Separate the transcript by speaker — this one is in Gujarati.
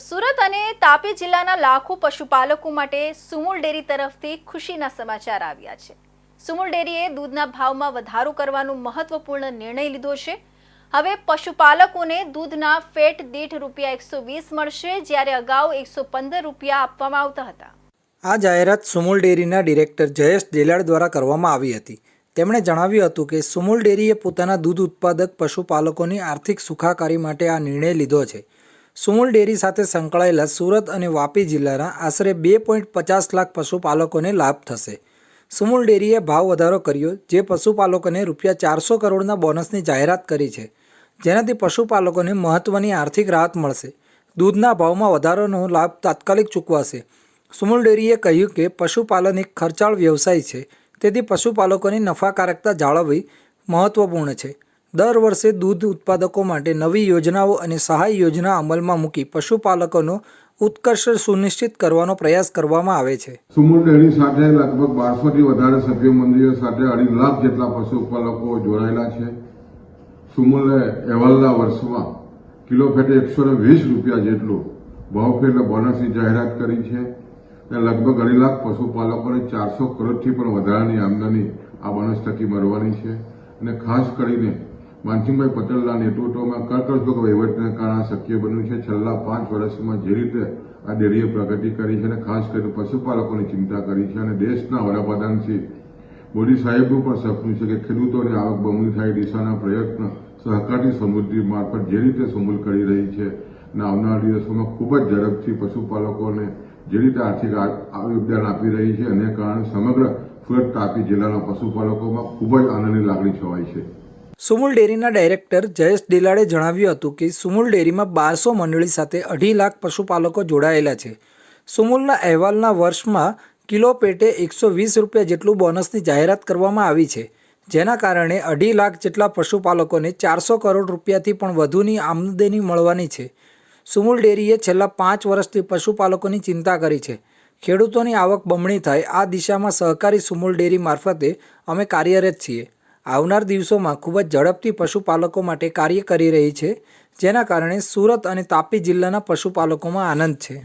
Speaker 1: સુરત અને તાપી જિલ્લાના લાખો પશુપાલકો માટે સુમુલ ડેરી તરફથી ખુશીના સમાચાર આવ્યા છે. સુમુલ ડેરીએ દૂધના ભાવમાં વધારો કરવાનો મહત્વપૂર્ણ નિર્ણય લીધો છે. હવે પશુપાલકોને દૂધના ફેટ દીઠ રૂપિયા એકસો વીસ મળશે જ્યારે અગાઉ એકસો પંદર રૂપિયા આપવામાં આવતા હતા.
Speaker 2: આ જાહેરાત સુમુલ ડેરીના ડિરેક્ટર જયેશ ડેલાડ દ્વારા કરવામાં આવી હતી. તેમણે જણાવ્યું હતું કે સુમુલ ડેરીએ પોતાના દૂધ ઉત્પાદક પશુપાલકોની આર્થિક સુખાકારી માટે આ નિર્ણય લીધો છે. સુમુલ ડેરી સાથે સંકળાયેલા સુરત અને વાપી જિલ્લાના આશરે બે પોઈન્ટ પચાસ લાખ પશુપાલકોને લાભ થશે. સુમુલ ડેરીએ ભાવ વધારો કર્યો, જે પશુપાલકોને રૂપિયા ચારસો કરોડના બોનસની જાહેરાત કરી છે. જેનાથી પશુપાલકોને મહત્ત્વની આર્થિક રાહત મળશે. દૂધના ભાવમાં વધારાનો લાભ તાત્કાલિક ચૂકવાશે. સુમુલ ડેરીએ કહ્યું કે પશુપાલન એક ખર્ચાળ વ્યવસાય છે, તેથી પશુપાલકોની નફાકારકતા જાળવવી મહત્ત્વપૂર્ણ છે. દર વર્ષે દૂધ ઉત્પાદકો માટે નવી યોજનાઓ અને સહાય યોજના અમલમાં મૂકી પશુપાલકોનો ઉત્કર્ષ સુનિશ્ચિત કરવાનો પ્રયાસ કરવામાં આવે છે.
Speaker 3: સુમુલ ડેરી સાથે લગભગ બારસોથી વધારે સભ્ય મંડળીઓ સાથે અઢી લાખ જેટલા પશુપાલકો જોડાયેલા છે. સુમુલે અહેવાલના વર્ષમાં કિલો ફેટે એકસો વીસ રૂપિયા જેટલું ભાવ ફેટે બોનસની જાહેરાત કરી છે અને લગભગ અઢી લાખ પશુપાલકોને ચારસો કરોડથી પણ વધારાની આમદની આ બોનસ થકી મળવાની છે. અને ખાસ કરીને માનસિંહભાઈ પટેલના નેતૃત્વમાં કર્કશભોગ વહીવટને કારણે શક્ય બન્યું છે. છેલ્લા પાંચ વર્ષમાં જે રીતે આ ડેરીએ પ્રગતિ કરી છે અને ખાસ કરીને પશુપાલકોની ચિંતા કરી છે અને દેશના વડાપ્રધાન શ્રી મોદી સાહેબનું પણ સપનું છે કે ખેડૂતોની આવક બમણી થાય દિશાના પ્રયત્ન સહકારી સમૃદ્ધિ મારફત જે રીતે સમૂલ કરી રહી છે અને આવનારા દિવસોમાં ખૂબ જ ઝડપથી પશુપાલકોને જે રીતે આર્થિક યોગદાન આપી રહી છે અને કારણે સમગ્ર સુરત તાપી જિલ્લાના પશુપાલકોમાં ખૂબ જ આનંદની લાગણી છવાય છે.
Speaker 2: સુમુલ ડેરીના ડાયરેક્ટર જયેશ ડેલાડે જણાવ્યું હતું કે સુમુલ ડેરીમાં બારસો મંડળી સાથે અઢી લાખ પશુપાલકો જોડાયેલા છે. સુમુલના અહેવાલના વર્ષમાં કિલો પેટે એકસો વીસ રૂપિયા જેટલું બોનસની જાહેરાત કરવામાં આવી છે, જેના કારણે અઢી લાખ જેટલા પશુપાલકોને ચારસો કરોડ રૂપિયાથી પણ વધુની આમદની મળવાની છે. સુમુલ ડેરીએ છેલ્લા પાંચ વર્ષથી પશુપાલકોની ચિંતા કરી છે. ખેડૂતોની આવક બમણી થાય આ દિશામાં સહકારી સુમુલ ડેરી મારફતે અમે કાર્યરત છીએ. આવનાર દિવસોમાં ખૂબ જ ઝડપથી પશુપાલકો માટે કાર્ય કરી રહી છે, જેના કારણે સુરત અને તાપી જિલ્લાના પશુપાલકોમાં આનંદ છે.